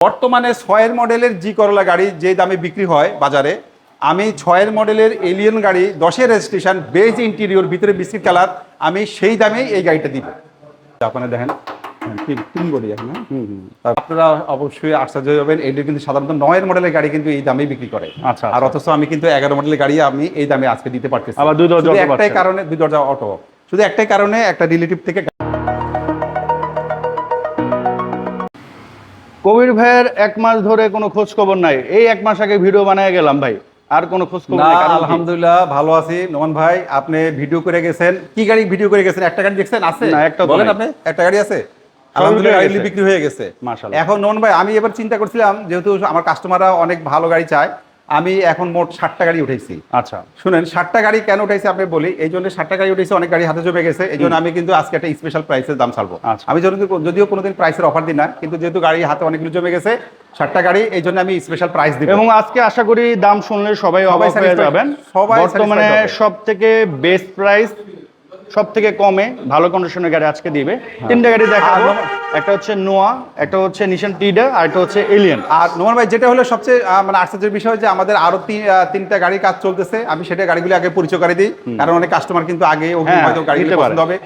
বর্তমানে ছয়ের মডেলের জি করলা গাড়ি যে দামে বিক্রি হয় বাজারে আমি ছয়ের মডেলের এলিয়ন গাড়ি দশের রেজিস্ট্রেশন বেজ ইন্টেরিয়র ভিতরে বিস্কিট কালার আমি সেই দামেই এই গাড়িটা দিব। আপনারা দেখেন তিন- তিন বডি এখন হ্যাঁ? আপনারা অবশ্যই আশ্চর্য হবেন এটা কিন্তু সাধারণত নয়ের মডেলের গাড়ি কিন্তু এই দামেই বিক্রি করে। আচ্ছা, আর অথচ আমি কিন্তু এগারো মডেলের গাড়ি আমি এই দামে আজকে দিতে পারতেছি। আবার দুই দরজা একটাই কারণে দুই দরজা অটো। শুধু একটাই কারণে একটা রিলেটিভ থেকে কবির ভাইয়ের এক মাস ধরে কোনো খোঁজ খবর নাই। এই এক মাস আগে ভিডিও বানায় গেলাম ভাই। আর কোনো খোঁজ খবর নাই আলহামদুলিল্লাহ ভালো আছি। নোমান ভাই আপনি ভিডিও করে গেছেন। কি গাড়ি ভিডিও করে গেছেন? একটা গাড়ি দেখছেন? আছে? না, একটা বলেন আপনি একটা গাড়ি আছে? আলহামদুলিল্লাহ গাড়ি বিক্রি হয়ে গেছে। মাশাআল্লাহ। এখন নোমান ভাই আমি এবার চিন্তা করছিলাম যেহেতু আমার কাস্টমাররা অনেক ভালো গাড়ি চায় আমি এখন মোট ষাটটা গাড়ি উঠেছি আচ্ছা। শুনেন ষাটটা গাড়ি কেন উঠেছি আপনি বলি এই জন্য ষাটটা গাড়ি উঠেছি অনেক গাড়ি হাতে জমে গেছে এই জন্য আমি কিন্তু আজকে একটা স্পেশাল প্রাইসের দাম ছাড়বো। আচ্ছা। আমি যদিও যদিও কোনোদিন প্রাইসের অফার দিই না কিন্তু যেহেতু গাড়ি হাতে অনেকগুলো জমে গেছে ষাটটা গাড়ি এই জন্য আমি স্পেশাল প্রাইস দিব। এবং আজকে আশা করি দাম শুনলে সবাই সবাই অবাক হয়ে যাবেন। সবাই বর্তমানে সব থেকে বেস্ট প্রাইস সব থেকে কমে ভালো কন্ডিশনের গাড়ি আজকে দিবে। তিনটা গাড়ি দেখাবো। একটা হচ্ছে নোয়া একটা হচ্ছে নিশান টিডা আর একটা হচ্ছে এলিয়ান আর নোমান ভাই যেটা হলো সবচেয়ে মানে আশ্চর্যের বিষয় যে আমাদের আরও তিন তিনটা গাড়ি কাজ চলতেছে। আমি সেটা গাড়িগুলো আগে পরিচয় করে দিই। কারণ অনেক কাস্টমার কিন্তু আগে হ্যাঁ, হয়তো গাড়ি পছন্দ হবে।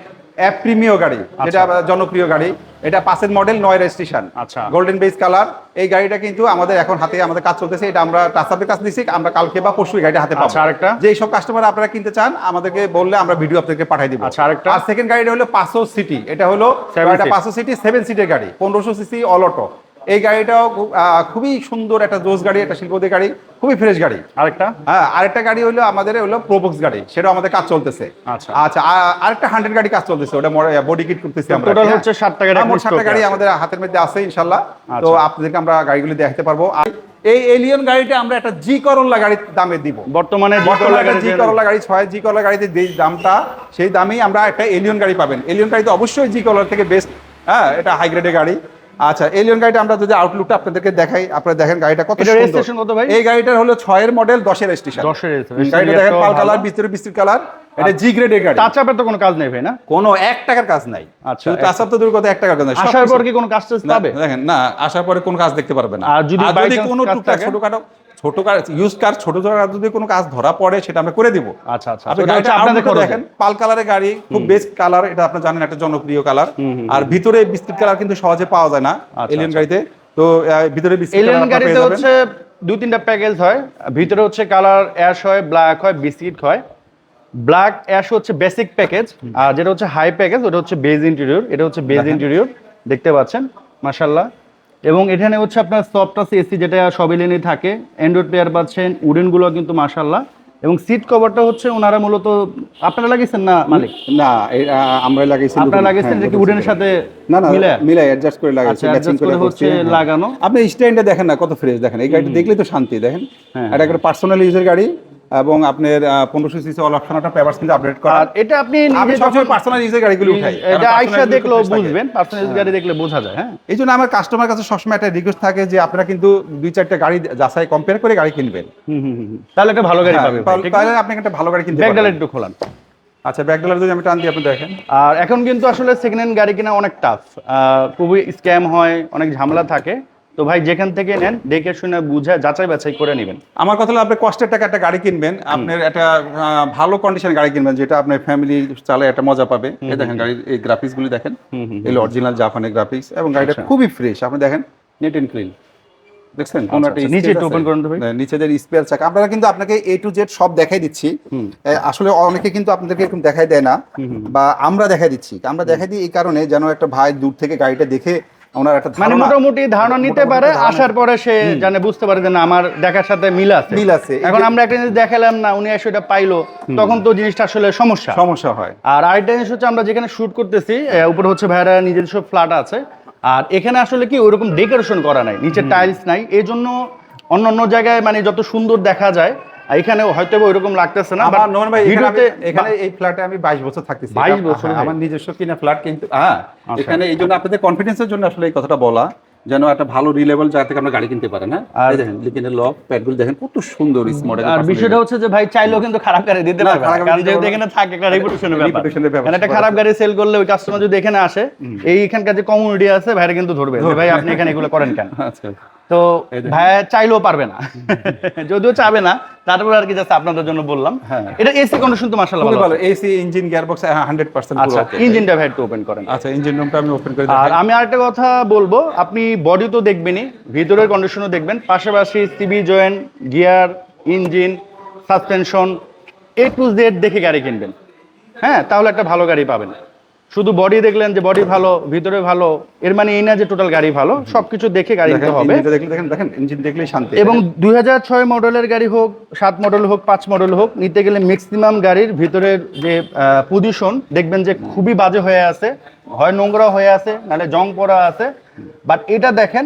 প্রিমিয় গাড়ি যেটা জনপ্রিয় গাড়ি এটা পাঁচের মডেল নয় রেজিস্ট্রেশন আচ্ছা। গোল্ডেন বেস কালার এই গাড়িটা কিন্তু আমাদের এখন হাতে আমাদের কাজ চলতেছে এটা আমরা টাসাপের কাজ দিচ্ছি আমরা কালকে বা পরশু গাড়িটা হাতে পাবো আচ্ছা, আরেকটা? যে সব কাস্টমার আপনারা কিনতে চান আমাদেরকে বললে আমরা ভিডিও আপনাদেরকে পাঠিয়ে দিব আচ্ছা, আরেকটা? আর সেকেন্ড গাড়িটা হলো পাঁচশো সিটি এটা হলো। পাঁচশো সিটি সেভেন সিটের গাড়ি পনেরোশো সিসি অল অটো এই গাড়িটাও খুবই সুন্দর একটা জোস গাড়ি একটা শিল্পদের গাড়ি খুবই ফ্রেশ গাড়ি। আরেকটা? হ্যাঁ আরেকটা গাড়ি হলো আমাদের হলো প্রোবক্স গাড়ি সেটাও আমাদের কাজ চলতেছে। আচ্ছা। আচ্ছা আরেকটা হান্ড্রেড গাড়ি কাজ চলতেছে ওটা বডি কিট করতেছি আমরা। হ্যাঁ। হচ্ছে ষাটটা গাড়ি stock এ গাড়ি আমাদের হাতের মধ্যে আছে ইনশাল্লাহ। তো আচ্ছা। আপনাদেরকে আমরা গাড়িগুলি দেখাতে পারব। আর এই এলিয়ন গাড়িটা আমরা একটা জি করল্লা গাড়ির দামে দিব। বর্তমানে জি যে- করলা গাড়ি ছয় জি করলা গাড়িতে যে দামটা সেই দামেই আমরা একটা এলিয়ন গাড়ি পাবেন। এলিয়ন গাড়ি তো অবশ্যই জি করলার থেকে বেস্ট হ্যাঁ এটা হাই গ্রেডের গাড়ি। আচ্ছা এলিয়ন গাড়িটা আমরা যদি আউটলুকটা আপনাদেরকে দেখাই আপনারা দেখেন গাড়িটা কত registration কত ভাই? এই গাড়িটার হলো 6 এর মডেল দশের স্টেশনের রেজিস্ট্রেশন গাড়িটা দেখেন পাল কালার বিস্তর বিস্তর কালার। এটা জি গ্রেডের গাড়ি। টাচ আপের তো কোনো কাজ নাই ভাই না? কোনো 1 টাকার কাজ নাই। আচ্ছা, টাচ আপ তো দূর কথা 1 টাকার কাজ নাই। আসার পর কি কোনো কাজ টাজ পাবে? দেখেন না আসার পরে কোনো কাজ দেখতে পারবে না। আর যদি কোনো টুকটাক? ছোটখাটো ছোট কাজ ইউজ কার ছোট ছোট কাজ যদি কোনো কাজ ধরা পড়ে সেটা আমরা করে দিব। আচ্ছা আচ্ছা। আপনি গাড়িটা আপনাদের দেখেন পাল কালারের গাড়ি খুব বেস্ট কালার এটা আপনি জানেন একটা জনপ্রিয় কালার আর ভিতরে বিস্কিট কালার কিন্তু সহজে পাওয়া যায় না আচ্ছা, এলিয়ন আচ্ছা। গাড়িতে। তো ভিতরে বিস্কিট এলিয়ন গাড়িতে হচ্ছে দুই তিনটা প্যাকেজ হয়। ভিতরে হচ্ছে কালার অ্যাশ হয় ব্ল্যাক হয় বিস্কিট হয়। ব্ল্যাক অ্যাশ হচ্ছে বেসিক প্যাকেজ আর যেটা হচ্ছে হাই প্যাকেজ ওটা হচ্ছে বেজ ইন্টেরিয়র এটা হচ্ছে বেজ। ইন্টেরিয়র দেখতে পাচ্ছেন? মাশাল্লাহ এবং এখানে হচ্ছে আপনার সফট আছে এসি যেটা সব এলিয়নই থাকে অ্যান্ড্রয়েড প্লেয়ার পাচ্ছেন উডেনগুলো কিন্তু মাশাল্লাহ এবং সিট কভারটা হচ্ছে ওনারা মূলত আপনারা লাগিয়েছেন না মালিক? না আমরা লাগাইছি আপনারা লাগিয়েছেন হ্যাঁ, যে কি নতুন উডেনের সাথে না না মিলে? মিলাই অ্যাডজাস্ট করে লাগাইছি আচ্ছা, ম্যাচিং করে করে হচ্ছে হচ্ছে লাগানো। আপনি স্ট্যান্ডে দেখেন না কত ফ্রেশ দেখেন। এই গাড়িটা দেখলে তো শান্তি দেখেন। হ্যাঁ, এটা একটা পার্সোনাল ইউজের গাড়ি এবং আপনার পনেরোশো সিসি অল অপশনটা পেপারস কিন্তু আপডেট করা। আর এটা আপনি আমি নিজে সবসময় পার্সোনাল ইউজের গাড়িগুলো উঠাই এটা আইসা দেখলেও। বুঝবেন পার্সোনাল গাড়ি দেখলে বোঝা যায় হ্যাঁ। এই জন্য আমার কাস্টমার কাছে সবসময় একটা রিকোয়েস্ট থাকে যে আপনারা কিন্তু দুই চারটা গাড়ি যাচাই কম্পেয়ার করে গাড়ি কিনবেন। তাহলে একটা ভালো গাড়ি হ্যাঁ, পাবে তাহলে আপনি একটা ভালো গাড়ি কিনতে পারবেন। একটু খোলান। আচ্ছা ব্যাগডালার যদি আমি টান দিই আপনি দেখেন। আর এখন কিন্তু আসলে সেকেন্ড হ্যান্ড গাড়ি কিনা অনেক টাফ খুবই স্ক্যাম হয় অনেক ঝামেলা থাকে। তো ভাই যেখান থেকে নেন দেখে শুনে বুঝে যাচাই বাছাই করে নেবেন। আমার কথা হলো আপনি কষ্টের টাকা একটা গাড়ি কিনবেন আপনার একটা ভালো কন্ডিশনের গাড়ি কিনবেন যেটা আপনার ফ্যামিলি চালায় একটা মজা পাবে। এই দেখেন গাড়ির এই গ্রাফিক্স গুলি দেখেন। এই অরিজিনাল জাপানের গ্রাফিক্স এবং গাড়িটা আচ্ছা। খুবই ফ্রেশ আপনি দেখেন নেট এন্ড ক্লিন দেখছেন? কোনো একটা আচ্ছা, নিচে একটু করুন তো ভাই। হ্যাঁ, নিচেদের স্পেয়ার চাকা আপনারা কিন্তু আপনাকে এ টু জেড সব দেখাই দিচ্ছি। আসলে অনেকে কিন্তু আপনাদেরকে এরকম দেখাই দেয় না বা আমরা দেখাই দিচ্ছি। আমরা দেখাই দিই এই কারণে যেন একটা ভাই দূর থেকে গাড়িটা দেখে ওনার একটা মানে মোটামুটি ধারণা নিতে পারে আসার পরে সে জানে বুঝতে পারে যে না আমার দেখার সাথে মিল আছে। মিল আছে। এখন আমরা একটা জিনিস দেখালাম না উনি এসে এটা পাইলো তখন তো জিনিসটা আসলে সমস্যা। সমস্যা হয়। আর আরেকটা জিনিস হচ্ছে আমরা যেখানে শুট করতেছি উপরে হচ্ছে ভাইরা নিজস্ব ফ্ল্যাট আছে। আর এখানে আসলে কি ওরকম ডেকোরেশন করা নাই নিচে টাইলস নাই। এই জন্য অন্য অন্য জায়গায় মানে যত সুন্দর দেখা যায় এখানে হয়তো বা ওইরকম লাগতেছে না আমার নন ভাই এখানে ভিডিওতে এখানে এই ফ্ল্যাটে আমি 22 বছর থাকতেছি। 22 বছর আমার নিজস্ব কিনা ফ্ল্যাট কিন্তু হ্যাঁ। এখানে এই জন্য আপনাদের কনফিডেন্সের জন্য আসলে এই কথাটা বলা যেন একটা ভালো রিলেবল জায়গা থেকে আমরা গাড়ি কিনতে হ্যাঁ আর- দেখেন লিকেনের লক প্যাডগুলো দেখেন কত সুন্দর মডেল আর বিষয়টা হচ্ছে যে ভাই চাইলেও কিন্তু খারাপ গাড়ি দিতে না, পারবে খারাপ গাড়ি কারণ যেহেতু এখানে থাকে একটা রেপুটেশনের ব্যাপার। মানে একটা খারাপ গাড়ি সেল করলে ওই কাস্টমার যদি এখানে আসে এইখানকার যে কমিউনিটি আছে ভাইরা কিন্তু ধরবে। ভাই আপনি এখানে এগুলো করেন কেন? আচ্ছা। তো ভাই চাইলেও পারবে না। যদিও চাবে না তারপর আর কি জাস্ট আপনাদের জন্য বললাম। হ্যাঁ। এটা এসি কন্ডিশন তো মাশাআল্লাহ ভালো ভালো। AC engine gearbox hundred percent আচ্ছা ইঞ্জিনটা ভাই একটু ওপেন করেন। আচ্ছা ইঞ্জিন রুমটা আমি ওপেন করে আর আমি আরেকটা কথা বলব আপনি বডি তো দেখবেনই ভিতরের কন্ডিশনও দেখবেন পাশাপাশি CV joint gear engine suspension A to Z দেখে গাড়ি কিনবেন। হ্যাঁ তাহলে একটা ভালো গাড়ি পাবেন। শুধু বডি দেখলেন যে বডি ভালো ভিতরে ভালো এর মানে এই না যে টোটাল গাড়ি ভালো সবকিছু দেখে গাড়ি নিতে হবে। দেখলে দেখেন দেখেন ইঞ্জিন দেখলেই শান্তি। এবং দুই হাজার ছয় মডেলের গাড়ি হোক সাত মডেল হোক পাঁচ মডেল হোক নিতে গেলে ম্যাক্সিমাম গাড়ির ভিতরের যে পজিশন দেখবেন যে খুবই বাজে হয়ে আছে হয় নোংরা হয়ে আছে নাহলে জং পড়া আছে। বাট এটা দেখেন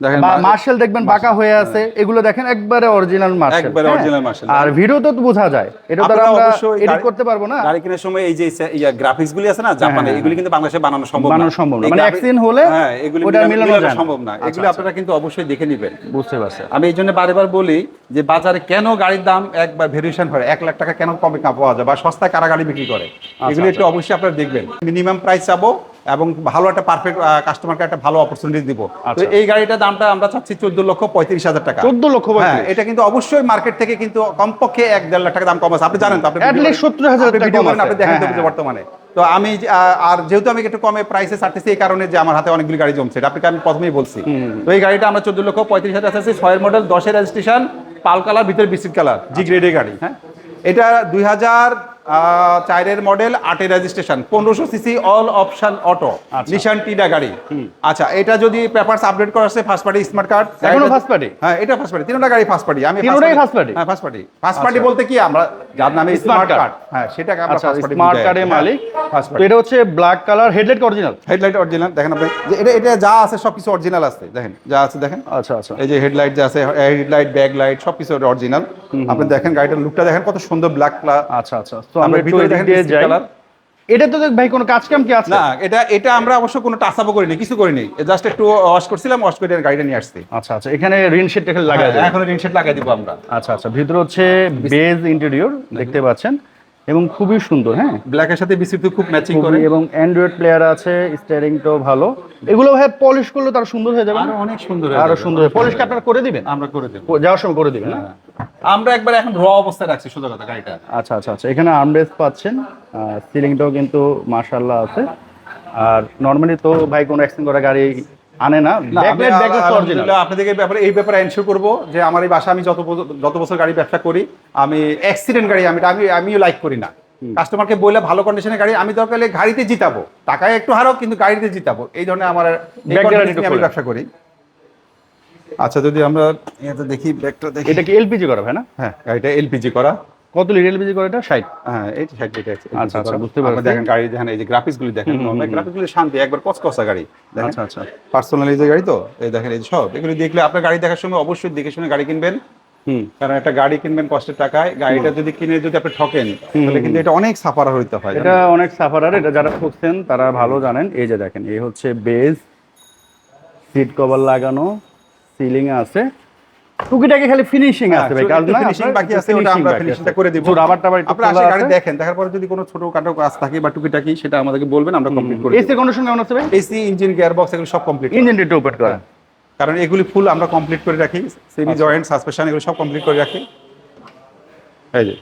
মার্শাল- মার্শাল দেখবেন বাঁকা হয়ে আছে এগুলো দেখেন একবারে অরিজিনাল মার্শাল। একবারে original Marshall। আর ভিডিও তো বোঝা যায়। এটা তো আমরা এডিট করতে পারব না। গাড়ি কেনার সময় এই যে গ্রাফিক্স গুলি আছে না জাপানে হ্যাঁ, এগুলি কিন্তু বাংলাদেশে বানানো সম্ভব না। বানানো সম্ভব না। মানে accident হলে হ্যাঁ এগুলি ওটা মিলানো-। সম্ভব না। আচ্ছা, এগুলি আচ্ছা। আপনারা কিন্তু অবশ্যই দেখে নেবেন। বুঝতে পারছি। আমি এই জন্য বারেবার বলি যে বাজারে কেন গাড়ির দাম একবার ভেরিয়েশন হয় এক লাখ টাকা কেন কমে পাওয়া যায়? বা সস্তায় কারা গাড়ি বিক্রি করে? আচ্ছা, এগুলি একটু অবশ্যই আপনারা দেখবেন। মিনিমাম প্রাইস চাবো। এবং ভালো একটা পারফেক্ট কাস্টমারকে একটা ভালো অপরচুনিটি দিব। তো আচ্ছা। এই গাড়িটার দামটা আমরা চাচ্ছি চোদ্দ লক্ষ পঁয়ত্রিশ হাজার টাকা। চোদ্দ লক্ষ হ্যাঁ এটা কিন্তু অবশ্যই মার্কেট থেকে কিন্তু কমপক্ষে এক দেড় লাখ টাকা দাম কম আছে। আপনি জানেন তো আপনি least 70,000 আপনি দেখেন তো হ্যাঁ, হ্যাঁ। বর্তমানে। তো আমি আর যেহেতু আমি একটু কমে প্রাইসে ছাড়তেছি এই কারণে যে আমার হাতে অনেকগুলি গাড়ি জমছে। এটা আপনাকে আমি প্রথমেই বলছি। তো এই গাড়িটা আমরা চোদ্দ লক্ষ পঁয়ত্রিশ হাজার আছে ছয়ের মডেল দশের রেজিস্ট্রেশন পাল কালার ভিতরে বিস্কিট কালার জি গ্রেডের গাড়ি হ্যাঁ। এটা দুই হাজার চারের মডেল আটের রেজিস্ট্রেশন পনেরোশো CC all option auto Nissan Tiida গাড়ি। আচ্ছা এটা যদি পেপারস আপডেট করা আছে ফার্স্ট পার্টি স্মার্ট কার্ড এখনও first party? হ্যাঁ এটা ফার্স্ট পার্টি তিনটা গাড়ি ফার্স্ট পার্টি আমি তিনোটাই first party? হ্যাঁ ফার্স্ট পার্টি ফার্স্ট পার্টি বলতে কি আমরা যার নামে স্মার্ট কার্ড হ্যাঁ সেটাকে আমরা ফার্স্ট পার্টি স্মার্ট কার্ডের মালিক। ফার্স্ট তো এটা হচ্ছে black colour headlight original headlight original দেখেন আপনি এটা এটা যা আছে সবকিছু অরিজিনাল আছে দেখেন যা আছে দেখেন। আচ্ছা আচ্ছা। এই যে হেডলাইট যা আছে হেডলাইট ব্যাক লাইট সবকিছু অরিজিনাল আপনি দেখেন গাড়িটার লুকটা দেখেন কত সুন্দর ব্ল্যাক আচ্ছা আচ্ছা। আমরা ভিতরে দেখেন। এটা তো দেখ ভাই কোনো কাজ কাম কি আছে? না এটা এটা আমরা অবশ্য কোনো টাচ আপও করিনি কিছু করিনি। জাস্ট একটু ওয়াশ করছিলাম ওয়াশ করে গাড়িটা নিয়ে আসছি। আচ্ছা আচ্ছা এখানে রিন শিট টেকে লাগাই হ্যাঁ, এখন এখন রিনশেড লাগাই দিব আমরা। আচ্ছা আচ্ছা ভিতরে হচ্ছে বেজ ইন্টেরিয়র দেখতে পাচ্ছেন। এবং খুবই সুন্দর হ্যাঁ? ব্ল্যাকের সাথে বিস্তৃত খুব ম্যাচিং করে। এবং অ্যান্ড্রয়েড প্লেয়ার আছে স্টিয়ারিংটাও ভালো। এগুলো ভাই পলিশ করলে তার সুন্দর হয়ে যাবে? আরও অনেক সুন্দর আরও সুন্দর পলিশ কি আপনারা করে দিবেন? আমরা করে দেব। যাওয়ার সময় করে দিবেন না? আমরা একবার এখন র অবস্থায় রাখছি সোজা কথা গাড়িটা। আচ্ছা আচ্ছা আচ্ছা এখানে আর্মরেস্ট পাচ্ছেন। সিলিং সিলিংটাও কিন্তু মাশাআল্লাহ আছে। আর নর্মালি তো ভাই কোনো অ্যাক্সিডেন্ট করা গাড়ি আনে না। আপনাদেরকে ব্যাপারে এই ব্যাপারে এনশিওর করব যে আমার এই বাসা আমি যত বছর- যত বছর গাড়ি ব্যবসা করি আমি অ্যাক্সিডেন্ট গাড়ি আমি আমি আমিও লাইক করি না। কাস্টমারকে বললে ভালো কন্ডিশনের গাড়ি আমি দরকার হলে গাড়িতে জিতাবো। টাকায় একটু হারাও কিন্তু গাড়িতে জিতাবো। এই ধরনের আমার আমি ব্যবসা করি। আচ্ছা যদি আমরা দেখি ব্যাগটা দেখি। এটা কি এলপিজি করা ভাই না? হ্যাঁ গাড়িটা এলপিজি করা। কত লিটার এলপিজি করা এটা? 60 হ্যাঁ এই তো সাইড দিকে আচ্ছা, আচ্ছা, বুঝতে পারছি। দেখেন গাড়ি দেখেন এই যে গ্রাফিক্স গুলি দেখেন গ্রাফিক্স গুলি শান্তি একবার কসকসা গাড়ি আচ্ছা আচ্ছা। পার্সোনালাইজ গাড়ি তো এই দেখেন এই সব এগুলো দেখলে আপনার গাড়ি দেখার সময় অবশ্যই দেখে শুনে গাড়ি কিনবেন। হুম। কারণ একটা গাড়ি কিনবেন কষ্টের টাকায় গাড়িটা যদি কিনে যদি আপনি ঠকেন তাহলে কিন্তু এটা অনেক সাফার হইতে হয় এটা অনেক সাফারার এটা যারা খুঁজছেন তারা ভালো জানেন। এই যে দেখেন এই হচ্ছে বেজ সিট কভার লাগানো সিলিং আছে। টুকিটাকি খালি ফিনিশিং হ্যাঁ, আছে ভাই কাজ না ফিনিশিং বাকি আছে ওটা আমরা ফিনিশিংটা করে দিব। রাবার টাবার একটু আপনারা খোলা গাড়ি দেখেন দেখার পরে যদি কোনো ছোট কাটো কাজ থাকে বা টুকিটাকি সেটা আমাদেরকে বলবেন আমরা কমপ্লিট করে এসি কন্ডিশন কেমন আছে ভাই? এসি ইঞ্জিন গিয়ার বক্স এগুলো সব কমপ্লিট ইঞ্জিন ডিটো ওপেন করেন কারণ এগুলি ফুল আমরা কমপ্লিট করে রাখি। সেমি জয়েন্ট সাসপেনশন এগুলো সব কমপ্লিট করে রাখি। এই যে।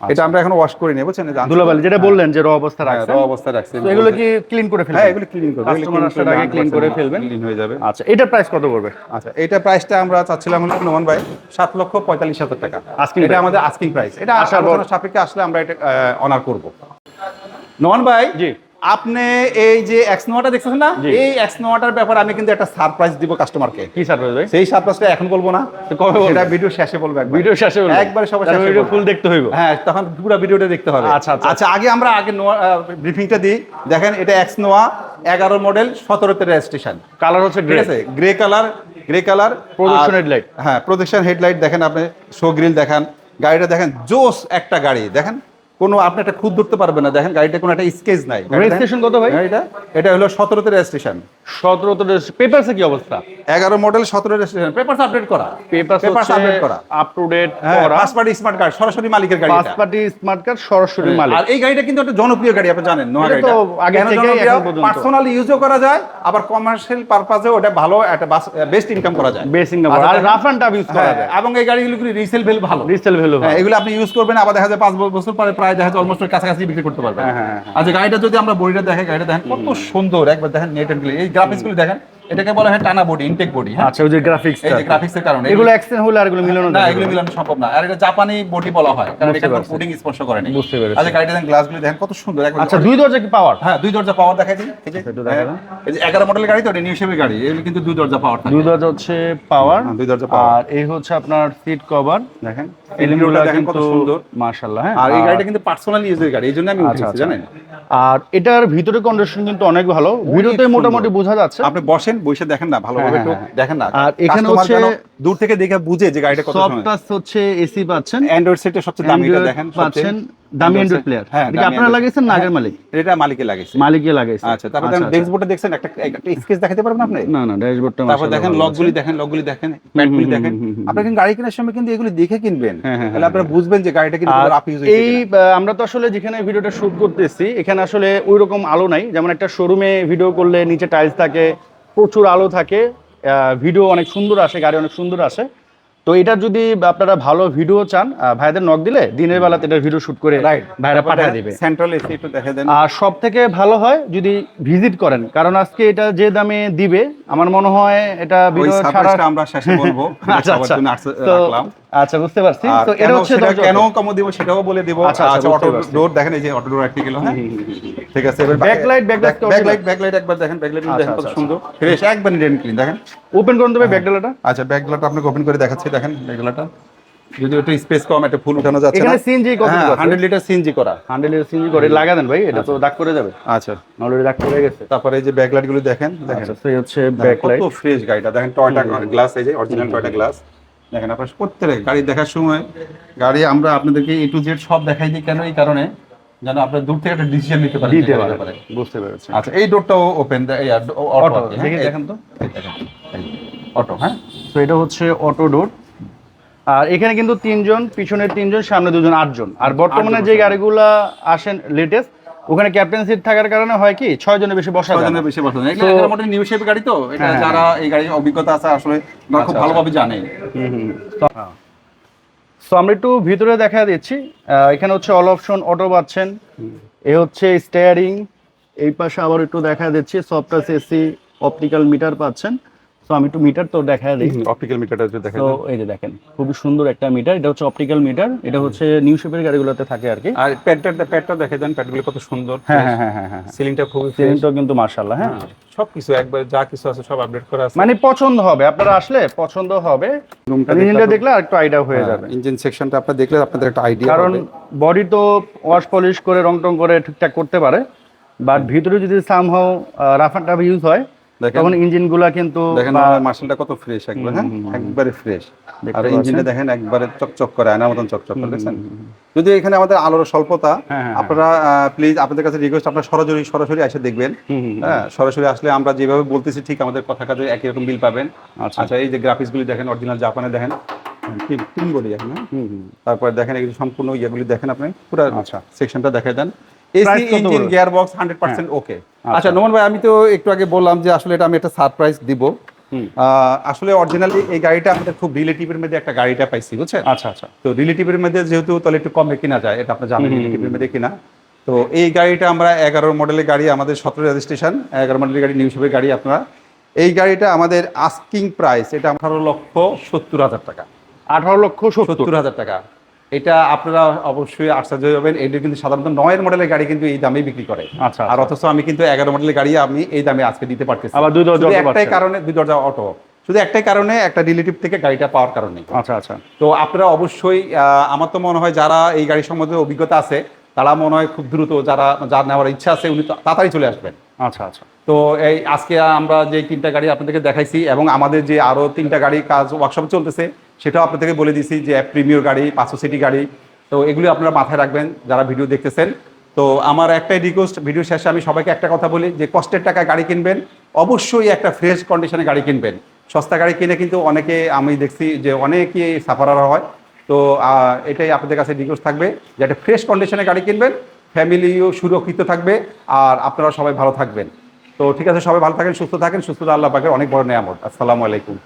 এটা আমরা এখন ওয়াশ করি নেই বুঝছেন ধুলাবালি যেটা বললেন যে র অবস্থা রাখছেন র অবস্থা রাখছেন। এগুলো কি ক্লিন করে ফেলবেন? হ্যাঁ এগুলো ক্লিন করব। আসার আগে ক্লিন করে ফেলবেন। ক্লিন হয়ে যাবে। আচ্ছা এটা প্রাইস কত পড়বে? আচ্ছা এটা প্রাইসটা আমরা চাচ্ছিলাম হলো নোমান ভাই সাত লক্ষ পঁয়তাল্লিশ হাজার টাকা। আজকে এটা আমাদের আস্কিং প্রাইস এটা আসার সাপেক্ষে আসলে আমরা এটা অনার করব। নোমান ভাই জি। আপনি এই যে এক্স নোয়াটা দেখছেন না এই এক্স নোয়াটার ব্যাপারে আমি কিন্তু একটা সারপ্রাইজ দিব কাস্টমারকে কি সারপ্রাইজ ভাই? সেই সারপ্রাইজটা এখন বলব না। তো কবে বলবেন? সেটা ভিডিও শেষে বলব একবার। ভিডিও শেষে বলবেন একবারে সবার শেষে ভিডিও ফুল দেখতে হইব। হ্যাঁ তখন পুরো ভিডিওটা দেখতে হবে। আচ্ছা, আচ্ছা। আচ্ছা আগে আমরা আগে ব্রিফিংটা দিই। দেখেন এটা এক্স নোয়া এগারো মডেল সতেরোতে রেজিস্ট্রেশন কালার হচ্ছে গ্রে আছে? Grey colour grey colour Projection headlight হ্যাঁ প্রজেকশন হেডলাইট দেখেন আপনি শো গ্রিল দেখেন। গাড়িটা দেখেন জোস একটা গাড়ি। দেখেন কোনো আপনি একটা খুদ ধরতে পারবেন না। দেখেন গাড়িটা কোনো একটা স্কেচ নাই। রেজিস্ট্রেশন কত ভাই? গাড়িটা এটা হলো সতেরোতে রেজিস্ট্রেশন পেপারসে কি অবস্থা? এগারো মডেল সতেরো রেজিস্ট্রেশন পেপার আপডেট করা। পেপার Papers update করা। আপ টু ডেট হ্যাঁ করা। ফার্স্ট পার্টি স্মার্ট কার্ড সরাসরি মালিকের গাড়ি ফার্স্ট এটা। পার্টি স্মার্ট কার্ড সরাসরি মালিক। আর এই গাড়িটা কিন্তু একটা জনপ্রিয় গাড়ি আপনি জানেন নোয়া এটা গাড়িটা। আগে পার্সোনাল ইউজও করা যায় আবার কমার্শিয়াল পারপাজে ওটা ভালো একটা বেস্ট ইনকাম করা যায়। বেসিং আচ্ছা, নাম্বার আর রাফ অ্যান্ড টাফ ইউজ করা হ্যাঁ, যায়। এবং এই গাড়িগুলো রিসেল ভ্যালু ভালো। রিসেল ভ্যালু হ্যাঁ, এগুলো আপনি ইউজ করবেন আবার দেখা যায় পাঁচ বছর পরে প্রায় দেখা যায় অলমোস্ট কাছাকাছি বিক্রি করতে পারবে। হ্যাঁ, হ্যাঁ, হ্যাঁ। আচ্ছা গাড়িটা যদি আমরা বডিটা দেখে গাড়িটা দেখেন কত সুন্দর একবার দেখেন নেট এন্ড এই গ্রাফিক্সগুলো দেখেন এটাকে বলা হয় টানা বডি ইনটেক বডি হ্যাঁ? আচ্ছা ওই যে গ্রাফিক্স এই যে গ্রাফিক্স এর কারণে। এগুলো অ্যাক্সেন্ট হলে আর এগুলো মিলানো না এগুলো মিলানো সম্ভব না। আর এটা জাপানি বডি বলা হয় কারণ এটা কোনো। পুডিং স্পর্শ করেনি। বুঝতে পেরেছি। আচ্ছা গাড়িটা দেখেন গ্লাসগুলো দেখেন কত সুন্দর। একবার আচ্ছা দুই দরজা কি পাওয়ার হ্যাঁ দুই দরজা পাওয়ার দেখাই এই একটু দেখাই হ্যাঁ, এই যে 11 মডেলের গাড়ি তো এটা নিউ শেপের গাড়ি এগুলো কিন্তু দুই দরজা পাওয়ার থাকে। দুই দরজা হচ্ছে পাওয়ার দুই দরজা পাওয়ার আর এই হচ্ছে আপনার সিট কভার দেখেন। মাশাআল্লাহ হ্যাঁ। আর এই গাড়িটা কিন্তু পার্সোনাল ইউজের গাড়ি এই জন্য আমি আচ্ছা, উঠেছি আচ্ছা। জানেন? আর এটার ভিতরে কন্ডিশন কিন্তু অনেক ভালো। ভিডিওতে। মোটামুটি বোঝা যাচ্ছে। আপনি বসেন বসে দেখেন না ভালোভাবে হ্যাঁ, একটু হ্যাঁ, দেখেন না। আর এখানে হচ্ছে- দূর থেকে দেখে বুঝে যে গাড়িটা কত সফট সময়। টাচ হচ্ছে এসি পাচ্ছেন। অ্যান্ড্রয়েড সেটের সবচেয়ে দামিটা দেখেন পাচ্ছেন দামি Android অ্যান্ড্রয়েড প্লেয়ার হ্যাঁ এটা আপনারা Android- লাগিয়েছেন না আগের মালিক? এটা মালিকে লাগিয়েছে মালিকই লাগাইছে। আচ্ছা তারপর দেখেন ডেস্ক বোর্ডে দেখছেন একটা একটা স্কেচ দেখাতে পারবেন আপনি? না না ড্যাশবোর্ডটা তারপর দেখেন লকগুলি দেখেন লকগুলি দেখেন ব্যাটগুলি দেখেন। হুম, হুম, হুম। আপনি কিন্তু গাড়ি কেনার সময় কিন্তু এগুলি দেখে কিনবেন। হ্যাঁ, হ্যাঁ, তাহলে আপনারা বুঝবেন যে গাড়িটা কিন্তু আপ ইউজ এই আমরা তো আসলে যেখানে ভিডিওটা শুট করতেছি এখানে আসলে ওইরকম আলো নাই। যেমন একটা শোরুমে ভিডিও করলে নিচে টাইলস থাকে প্রচুর আলো থাকে। ভিডিও অনেক সুন্দর আসে গাড়ি অনেক সুন্দর আসে। তো এটা যদি আপনারা ভালো ভিডিও চান ভাইদের নক দিলে দিনের বেলাতে এটা ভিডিও শুট করে রাইট ভাইরা পাঠিয়ে দিবে। সেন্ট্রাল এসি একটু দেখে দেন। আর সব থেকে ভালো হয় যদি ভিজিট করেন কারণ আজকে এটা যে দামে দিবে আমার মনে হয় এটা ভিডিও ছাড়া আমরা শেষে বলব। আচ্ছা আচ্ছা। তো রাখলাম। আচ্ছা বুঝতে পারছি। তো এটা হচ্ছে কেন কম দিব সেটাও বলে দিব। আচ্ছা, আচ্ছা, আচ্ছা অটো ডোর দেখেন এই যে অটো ডোর একটি গেল হ্যাঁ? ঠিক আছে এবার backlight তো ব্যাকলাইট ব্যাকলাইট একবার দেখেন ব্যাকলাইট আচ্ছা, দেখেন কত সুন্দর। ফ্রেশ একবার নিট এন্ড ক্লিন দেখেন। ওপেন করুন তবে ব্যাকডালাটা আচ্ছা ব্যাকলাইট আপনাকে ওপেন করে দেখাচ্ছি দেখেন ব্যাকলাইটটা যদি একটু স্পেস কম একটা ফুল উঠানো যাচ্ছে এখানে CNG কত আছে? 100 লিটার সিএনজি করা। হান্ড্রেড সিঞ্জি করে লাগা দেন ভাই এটা তো দাগ করে যাবে। আচ্ছা। অলরেডি দাগ করে গেছে। তারপরে এই যে ব্যাকলাইটগুলো দেখেন দেখেন। আচ্ছা এই হচ্ছে ব্যাকলাইট কত ফ্রেশ গাড়িটা দেখেন টয়টা গ্লাস এই যে অরিজিনাল টয়টা গ্লাস দেখেন আপনার প্রত্যেক গাড়ি দেখার সময় গাড়ি আমরা আপনাদেরকে এ টু জেড সব দেখাই দিই। কেন? এই কারণে যেন আপনার দূর থেকে একটা ডিসিশন নিতে পারেন পারে বুঝতে পেরেছি। আচ্ছা এই ডোরটাও ওপেন এই অটো দেখি দেখেন তো। অটো হ্যাঁ? তো এটা হচ্ছে অটো ডোর আর এখানে কিন্তু তিনজন পিছনে তিনজন সামনে দুজন আটজন। আর বর্তমানে যে। গাড়িগুলা আসেন লেটেস্ট ওখানে ক্যাপ্টেন সিট থাকার কারণে হয় কি ছয় জনের বেশি বসা যায় না। ছজনের বেশি বসে। এগুলো তো- এগারো নিউ শেপ গাড়ি তো। এটা হ্যাঁ, যারা এই গাড়ির অভিজ্ঞতা আছে আসলে ওরা খুব আচ্ছা, ভালোভাবে জানে। সো আমরা একটু ভিতরে দেখা দিচ্ছি। এখানে হচ্ছে অল অপশন অটো পাচ্ছেন। এ হচ্ছে স্টিয়ারিং এই পাশে আবার একটু দেখা দিচ্ছি সফটওয়্যার এসি অপটিক্যাল মিটার পাচ্ছেন। সো আমি একটু মিটার তো দেখা দিই। অপটিক্যাল মিটারটা যদি দেখেন তো এই যে দেখেন খুবই সুন্দর একটা মিটার এটা হচ্ছে অপটিক্যাল মিটার এটা হচ্ছে নিউ শেপের গাড়িগুলোতে থাকে আর কি। আর প্যাডটা প্যাডটা দেখে দেন প্যাডগুলো কত সুন্দর হ্যাঁ হ্যাঁ হ্যাঁ হ্যাঁ হ্যাঁ। সিলিংটা খুবই। সিলিংটাও কিন্তু মার্শাল্লাহ হ্যাঁ। সব কিছু একবার যা কিছু আছে সব আপডেট করা আছে। মানে পছন্দ হবে আপনারা আসলে পছন্দ হবে। ইঞ্জিনটা দেখলে আর একটু আইডিয়া হয়ে যাবে। ইঞ্জিন সেকশনটা আপনারা দেখলে আপনাদের একটা আইডিয়া কারণ বডি তো ওয়াশ পলিশ করে রং টং করে ঠিকঠাক করতে পারে। বাট ভিতরে যদি সামহাও রাফ ইউজ হয়। তখন ইঞ্জিনগুলা কিন্তু দেখেন মার্শালটা কত ফ্রেশ একবার হ্যাঁ? একবারে ফ্রেশ আর ইঞ্জিনটা দেখেন একবারে চকচক করে আয়নার মতন চকচক করে দেখছেন? যদি এখানে আমাদের আলোর স্বল্পতা হ্যাঁ, হ্যাঁ, আপনারা প্লিজ আপনাদের কাছে রিকোয়েস্ট আপনারা সরাসরি সরাসরি এসে দেখবেন। হ্যাঁ সরাসরি আসলে আমরা যেভাবে বলতেছি ঠিক আমাদের কথা কাজে একই রকম বিল পাবেন। আচ্ছা। আচ্ছা এই যে গ্রাফিক্স গুলি দেখেন অরিজিনাল জাপানে দেখেন তিন বডি এখন হ্যাঁ। তারপরে দেখেন এগুলো সম্পূর্ণ ইয়েগুলি দেখেন আপনি পুরো আচ্ছা। সেকশনটা দেখে দেন। AC engine gear box hundred percent okay আচ্ছা। আচ্ছা নোমান ভাই আমি তো একটু আগে বললাম যে আসলে এটা আমি একটা সারপ্রাইজ দিব। আসলে অরিজিনালি এই গাড়িটা আমাদের খুব রিলেটিভের মধ্যে একটা গাড়িটা পাইছি বুঝছেন? আচ্ছা আচ্ছা। তো রিলেটিভের মধ্যে যেহেতু তাহলে একটু কমে কিনা যায় এটা আপনি জানেন রিলেটিভের মধ্যে কিনা। তো এই গাড়িটা আমরা এগারো মডেলের গাড়ি আমাদের সতেরো রেজিস্ট্রেশন এগারো মডেলের গাড়ি নিউ শেপের গাড়ি আপনারা। এই গাড়িটা আমাদের আস্কিং প্রাইস এটা আঠারো লক্ষ সত্তর হাজার টাকা। আঠারো লক্ষ সত্তর হাজার টাকা। এটা আপনারা অবশ্যই আশ্চর্য হবেন এটা কিন্তু সাধারণত নয়ের মডেলের গাড়ি কিন্তু এই দামেই বিক্রি করে। আচ্ছা আর অথচ আমি কিন্তু এগারো মডেলের গাড়ি আমি এই দামে আজকে দিতে পারতেছি। আবার দুই দরজা একটাই কারণে দুই দরজা অটো। শুধু একটাই কারণে একটা রিলেটিভ থেকে গাড়িটা পাওয়ার কারণে। আচ্ছা আচ্ছা। তো আপনারা অবশ্যই আমার তো মনে হয় যারা এই গাড়ি সম্বন্ধে অভিজ্ঞতা আছে তারা মনে হয় খুব দ্রুত যারা যার নেওয়ার ইচ্ছা আছে উনি তাড়াতাড়ি চলে আসবেন। আচ্ছা আচ্ছা। তো এই আজকে আমরা যে তিনটা গাড়ি আপনাদেরকে দেখাইছি এবং আমাদের যে আরও তিনটা গাড়ি কাজ ওয়ার্কশপ চলতেছে সেটাও আপনাদেরকে বলে দিছি যে প্রিমিয়র গাড়ি, পাঁচশো সিটি গাড়ি। তো এগুলি আপনারা মাথায় রাখবেন যারা ভিডিও দেখতেছেন। তো আমার একটাই রিকোয়েস্ট ভিডিও শেষে আমি সবাইকে একটা কথা বলি যে কষ্টের টাকায় গাড়ি কিনবেন, অবশ্যই একটা ফ্রেশ কন্ডিশনে গাড়ি কিনবেন। সস্তা গাড়ি কিনে কিন্তু অনেকে আমি দেখছি যে অনেকেই সাফারার হয়। তো এটাই আপনাদের কাছে রিকোয়েস্ট থাকবে যে একটা ফ্রেশ কন্ডিশনে গাড়ি কিনবেন, ফ্যামিলিও সুরক্ষিত থাকবে আর আপনারা সবাই ভালো থাকবেন। তো ঠিক আছে, সবাই ভালো থাকেন, সুস্থ থাকেন সুস্থতা আল্লাহ পাকের অনেক বড় নেয়ামত। আসসালামু আলাইকুম।